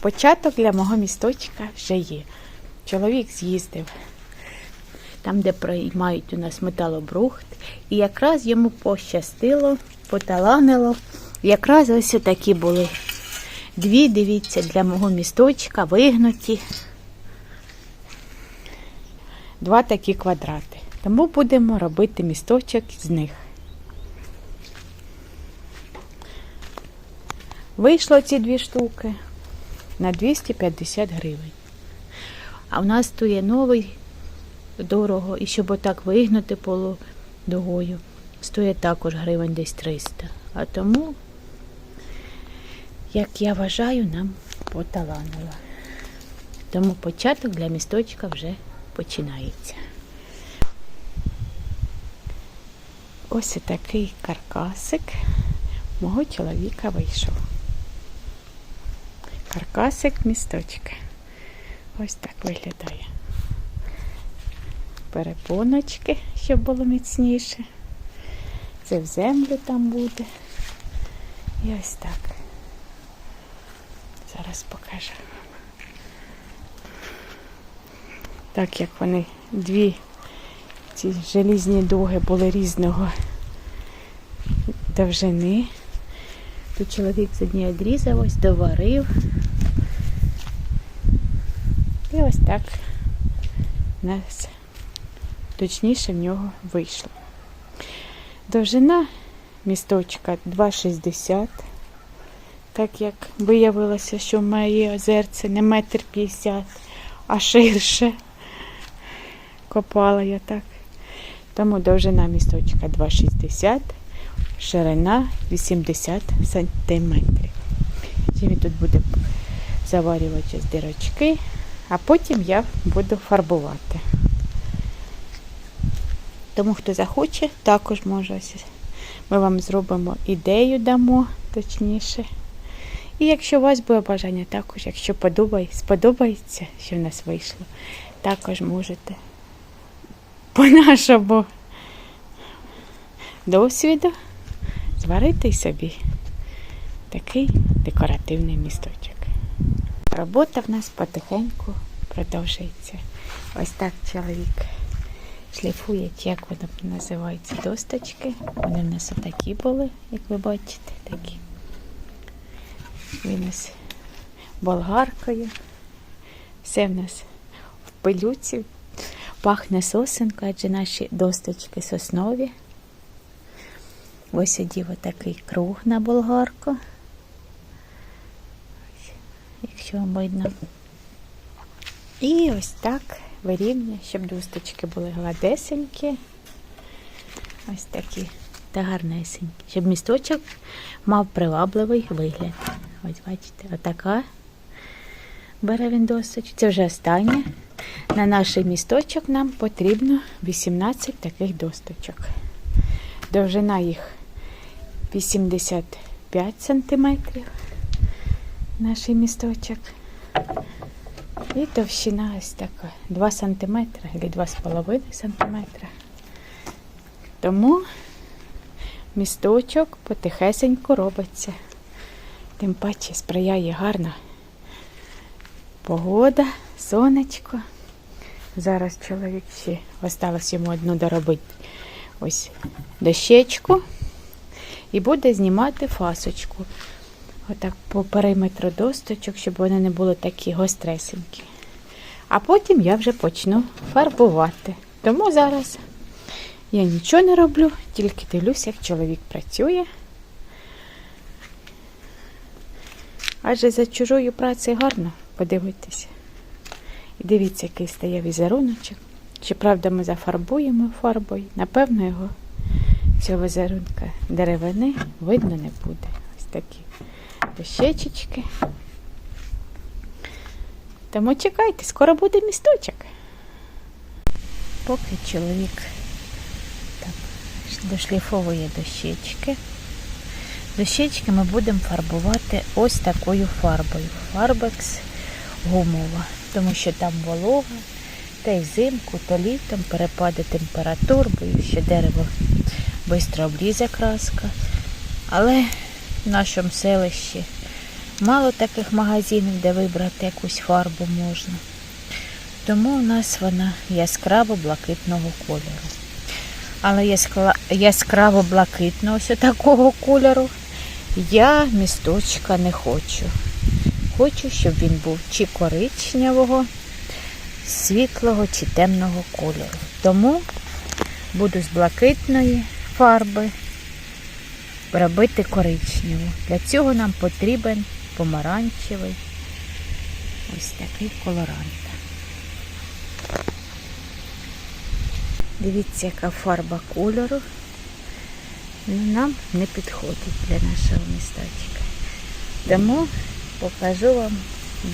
початок для мого місточка вже є. Чоловік з'їздив там, де приймають у нас металобрухт, і якраз йому пощастило, поталанило. Якраз ось такі були дві, дивіться, для мого місточка вигнуті. Два такі квадрати. Тому будемо робити місточок з них. Вийшло ці дві штуки на 250 гривень. А в нас тут є новий дорого, і щоб отак вигнути полудогою, стоїть також гривень десь 300. А тому, як я вважаю, нам поталанило. Тому початок для місточка вже починається. Ось такий каркасик мого чоловіка вийшов. Каркасик місточка. Ось так виглядає. Перепоночки, щоб було міцніше. Це в землю там буде. І ось так. Зараз покажу. Так як вони дві ці желізні дуги були різного довжини. Тут чоловік з однієї відрізав, ось доварив. І ось так у нас точніше в нього вийшло. Довжина місточка 2,60. Так як виявилося, що в моє озерце не метр п'ятдесят, а ширше. Копала я так. Тому довжина місточка 2,60, ширина 80 сантиметрів. Він тут буде заварювати з дирочки, а потім я буду фарбувати. Тому хто захоче, також може. Ми вам зробимо ідею, дамо точніше. І якщо у вас буде бажання, також, якщо подобає, сподобається, що в нас вийшло, також можете по нашому досвіду зварити собі такий декоративний місточок. Робота в нас потихеньку продовжується. Ось так чоловік шліфує, як воно називається, досточки. Вони в нас отакі були, як ви бачите, такі. Він ось болгаркою. Все в нас в пилюці. Пахне сосенкою, адже наші досточки соснові. Ось одів отакий круг на болгарку. Якщо вам видно. І ось так вирівнює, щоб досточки були гладесенькі. Ось такі та гарнесенькі. Щоб місточок мав привабливий вигляд. Ось бачите, отака бере він досточку. Це вже останнє. На наш місточок нам потрібно 18 таких досточок. Довжина їх 85 сантиметрів. Наш місточок. І товщина ось така 2 см або 2,5 см. Тому місточок потихесенько робиться. Тим паче сприяє гарна погода, сонечко. Зараз чоловік ще осталось йому одну доробити ось дощечку і буде знімати фасочку. Отак по периметру досточок, щоб вони не були такі гостресенькі. А потім я вже почну фарбувати. Тому зараз я нічого не роблю, тільки дивлюся, як чоловік працює. Адже за чужою працею гарно подивитися. І дивіться, який стає візеруночок. Чи правда ми зафарбуємо фарбою? Напевно, його цього візерунка деревини видно не буде. Ось такі дощечечки. Тому чекайте, скоро буде місточок. Поки чоловік так, дошліфовує дощечки. Дощечки ми будемо фарбувати ось такою фарбою. Фарбекс гумова, тому що там волога, та й взимку, то літом перепади температур, бо що дерево швидко облізе краска. Але в нашому селищі Мало таких магазинів, де вибрати якусь фарбу можна. Тому у нас вона яскраво блакитного кольору. Але яскраво блакитного ось такого кольору я місточка не хочу. Хочу, щоб він був чи коричневого, світлого чи темного кольору. Тому буду з блакитної фарби робити коричневу. Для цього нам потрібен помаранчевий ось такий колорант. Дивіться, яка фарба кольору нам не підходить для нашого містечка. Тому покажу вам,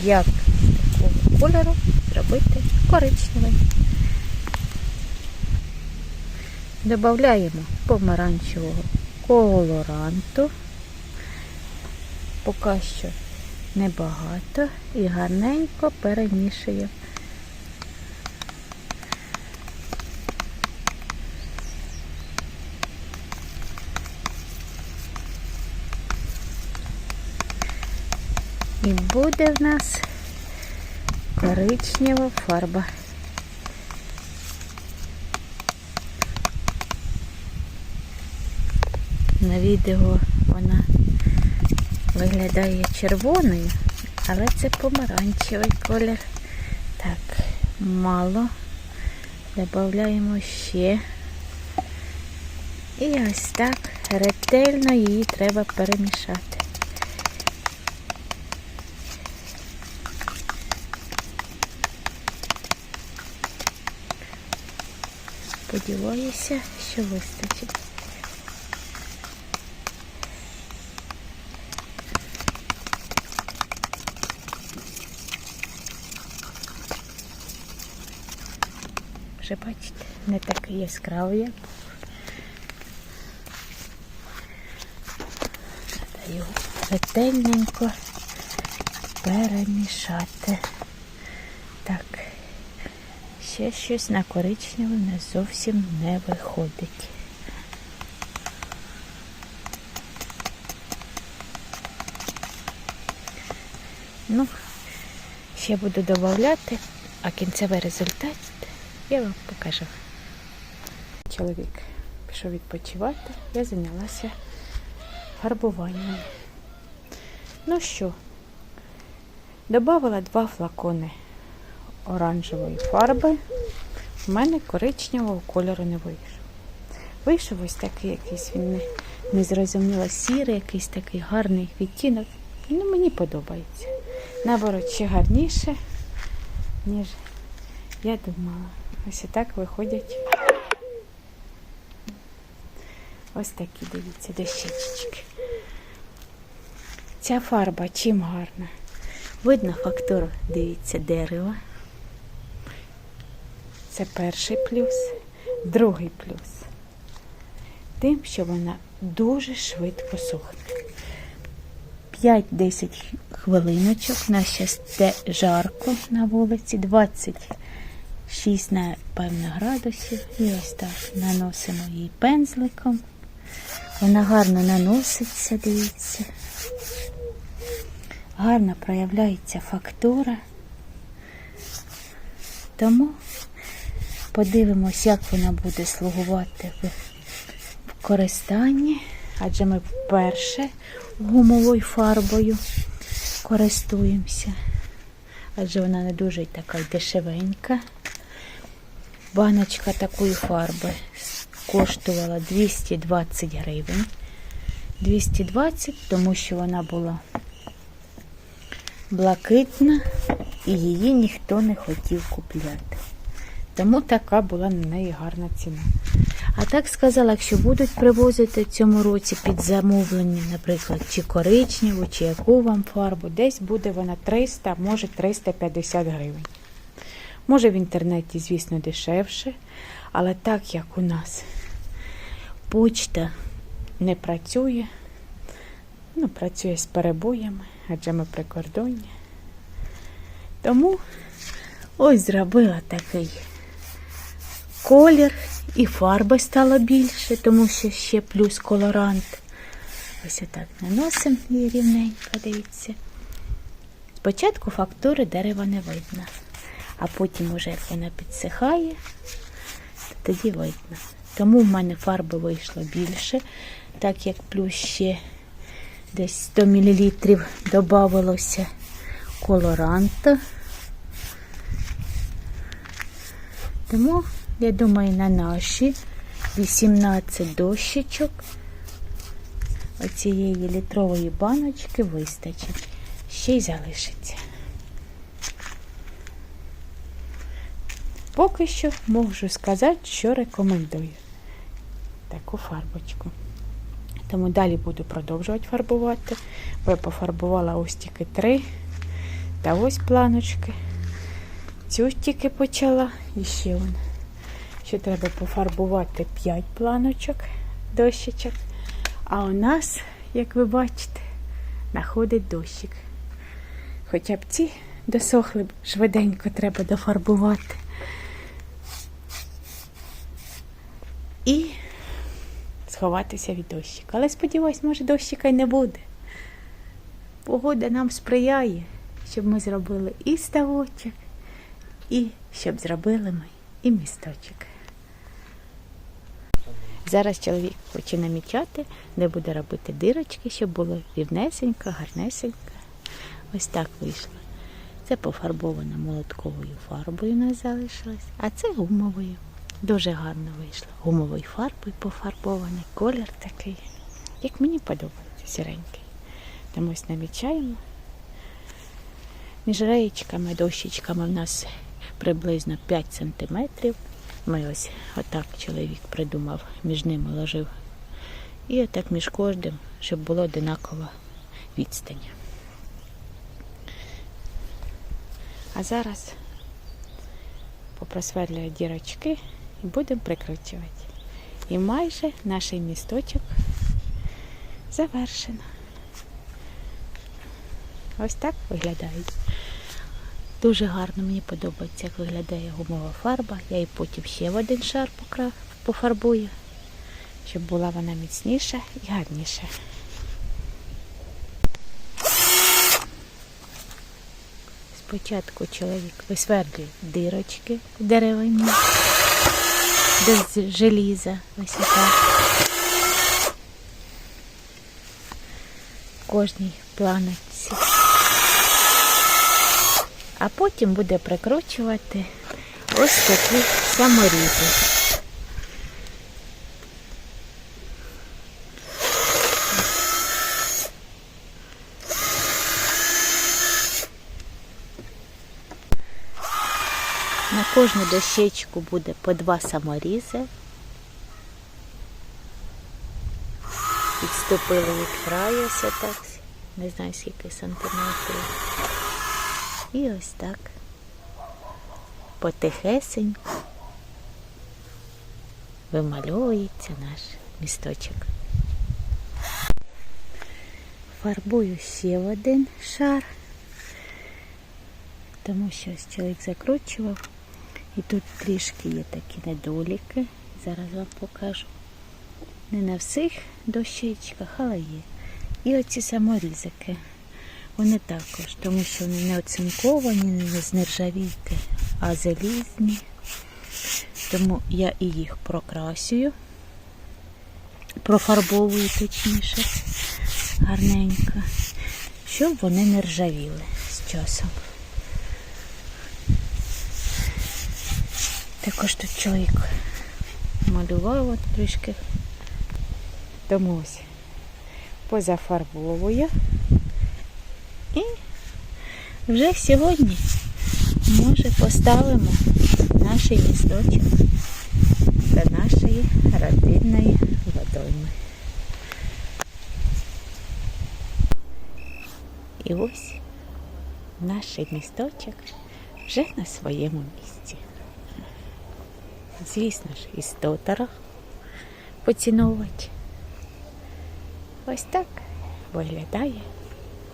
як з такого кольору зробити коричневий. Додаємо помаранчевого колоранту. Поки що небагато і гарненько перемішуємо. І буде в нас коричнева фарба. На відео вона виглядає червоною, але це помаранчевий колір. Так, мало. Додаємо ще. І ось так ретельно її треба перемішати. Сподіваюся, що вистачить. Вже бачите, не такий яскравий. як. Треба ретельненько перемішати. Так, ще щось на коричневе не зовсім не виходить. Ну, ще буду додавати, а кінцевий результат я вам покажу. Чоловік пішов відпочивати, я зайнялася фарбуванням. Ну що, додавала два флакони оранжевої фарби. У мене коричневого кольору не вийшов. Вийшов ось такий якийсь він не, незрозуміло сірий, якийсь такий гарний відтінок. Ну, мені подобається. Наоборот, ще гарніше, ніж я думала. Ось і так виходять. Ось такі, дивіться, дощечки. Ця фарба чим гарна. Видно фактуру, дивіться, дерева. Це перший плюс. Другий плюс. Тим, що вона дуже швидко сохне. 5-10 хвилиночок. Нас зараз жарко на вулиці, 26, напевно, градусів. І ось так наносимо її пензликом. Вона гарно наноситься, дивіться. Гарно проявляється фактура. Тому подивимось, як вона буде слугувати в користанні, адже ми вперше гумовою фарбою користуємося. Адже вона не дуже така дешевенька. Баночка такої фарби коштувала 220 гривень. 220, тому що вона була блакитна і її ніхто не хотів купляти. Тому така була на неї гарна ціна. А так сказала, якщо будуть привозити цьому році під замовлення, наприклад, чи коричневу, чи яку вам фарбу, десь буде вона 300, може 350 гривень. Може в інтернеті, звісно, дешевше, але так як у нас почта не працює, ну, працює з перебоями, адже ми при кордоні. Тому ось зробила такий колір і фарби стало більше, тому що ще плюс колорант. Ось отак наносимо її рівненько, дивіться. Спочатку фактури дерева не видно, а потім, уже як вона підсихає, то тоді видно. Тому в мене фарби вийшло більше, так як плюс ще десь 100 мл додавалося колоранту. Тому, я думаю, на наші 18 дощечок оцієї літрової баночки вистачить. Ще й залишиться. Поки що можу сказати, що рекомендую таку фарбочку. Тому далі буду продовжувати фарбувати. Бо я пофарбувала ось тільки три. Та ось планочки. Цю тільки почала. І ще вон. Ще треба пофарбувати 5 планочок, дощечок. А у нас, як ви бачите, находить дощик. Хоча б ці досохли б швиденько треба дофарбувати. І сховатися від дощика. Але сподіваюсь, може дощика й не буде. Погода нам сприяє, щоб ми зробили і ставочок, і щоб зробили ми і місточок. Зараз чоловік хоче намічати, де буде робити дирочки, щоб було рівнесенько, гарнесенько. Ось так вийшло. Це пофарбовано молотковою фарбою у нас залишилось, а це гумовою. Дуже гарно вийшло. Гумовою фарбою пофарбований, колір такий, як мені подобається, сіренький. Тому ось намічаємо. Між реєчками, дощечками в нас приблизно 5 сантиметрів. Ми ось отак чоловік придумав, між ними ложив. І отак між кожним, щоб було одинакова відстань. А зараз попросверлюю дірочки і будемо прикручувати. І майже наш місточок завершено. Ось так виглядають. Дуже гарно мені подобається, як виглядає гумова фарба. Я її потім ще в один шар пофарбую, щоб була вона міцніша і гарніша. Спочатку чоловік висвердлює дирочки в деревині, без желіза. Ось отак. Кожній планочці. А потім буде прикручувати ось такі саморізи. На кожну дощечку буде по два саморізи. Відступили від краю ось так. Не знаю скільки сантиметрів. І ось так. Потихесенько вимальовується наш місточок. Фарбую ще в один шар, тому що ось чоловік закручував. І тут трішки є такі недоліки. Зараз вам покажу. Не на всіх дощечках, але є. І оці саморізики. Вони також, тому що вони не оцинковані, не з нержавійки, а залізні. Тому я і їх прокрасюю, профарбовую точніше, гарненько, щоб вони не ржавіли з часом. Також тут чоловік малював от трішки. Тому ось позафарбовую. І вже сьогодні, може, поставимо наш місточок до нашої родинної водойми. І ось наш місточок вже на своєму місці. Звісно ж, із тотора поціновувати. Ось так виглядає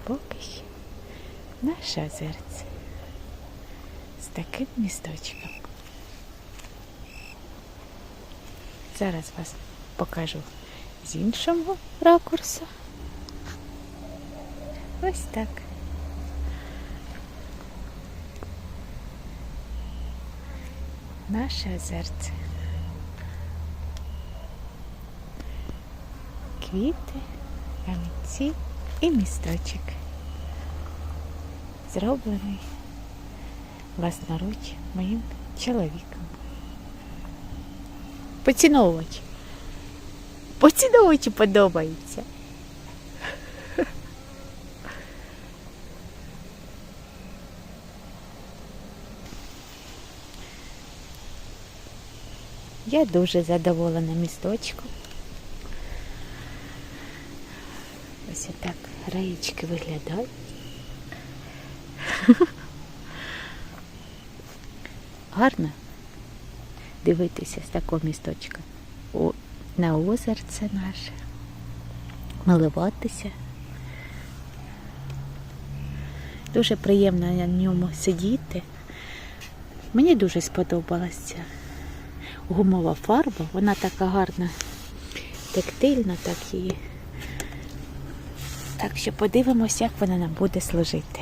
поки що наше озерце з таким місточком. Зараз вас покажу з іншого ракурсу. Ось так. Наше озерце. Квіти, камінці і місточок. Зроблений власноруч моїм чоловіком. Поціновувач. Поціновувачу подобається. Я дуже задоволена місточком. Ось отак раєчки виглядають. Гарно дивитися з такого місточка О, на озерце наше, милуватися. Дуже приємно на ньому сидіти. Мені дуже сподобалася гумова фарба, вона така гарна, тактильна, так її. Так що подивимося, як вона нам буде служити.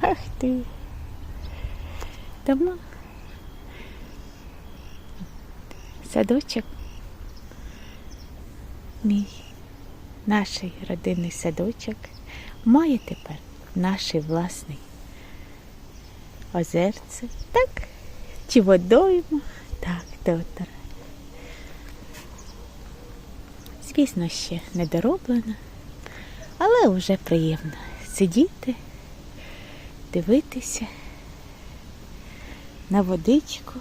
Ах ти. Тому садочок мій, наш родинний садочок має тепер наш власний озерце. Так, чи водойму, так, доктор. Звісно, ще не дороблено, але вже приємно сидіти, дивитися на водичку,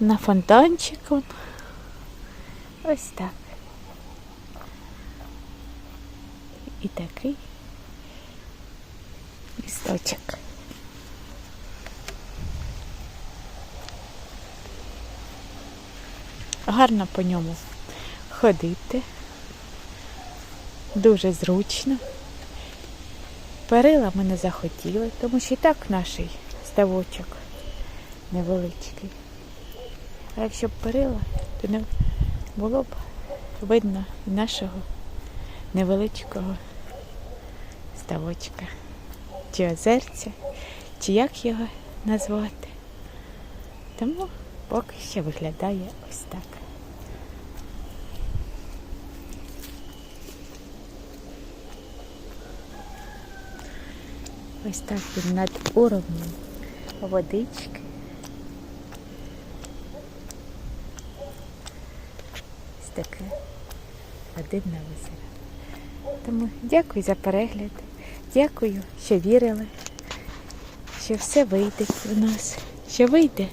на фонтанчику. Ось так. І такий лісточок. Гарно по ньому ходити. Дуже зручно. Перила ми не захотіли, тому що і так наш ставочок невеличкий. А якщо б перила, то не було б видно нашого невеличкого ставочка. Чи озерця, чи як його назвати. Тому поки що виглядає ось так. Ось так він над уровнем водички. Ось таке дивне озеро. Тому дякую за перегляд. Дякую, що вірили, що все вийде у нас, що вийде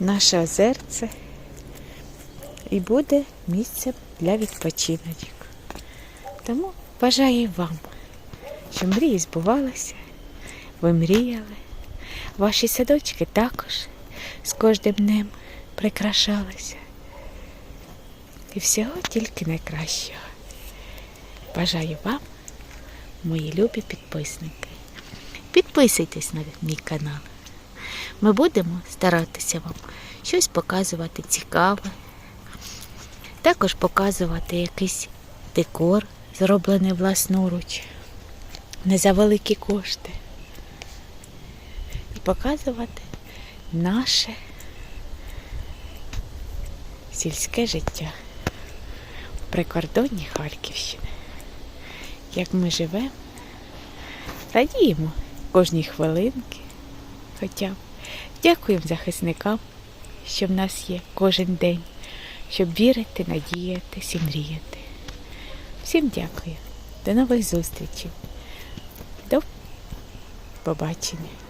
наше озерце і буде місцем для відпочиночок. Тому бажаю вам, щоб мрії збувалися, ви мріяли. Ваші садочки також з кожним днем прикрашалися. І всього тільки найкращого. Бажаю вам, мої любі підписники. Підписуйтесь на мій канал. Ми будемо старатися вам щось показувати цікаве. Також показувати якийсь декор, зроблений власноруч, не за великі кошти. І показувати наше сільське життя в прикордонні Харківщини. Як ми живемо, радіємо кожній хвилинки. Хоча дякуємо захисникам, що в нас є кожен день, щоб вірити, надіятися і мріяти. Всім дякую. До нових зустрічей. До побачення.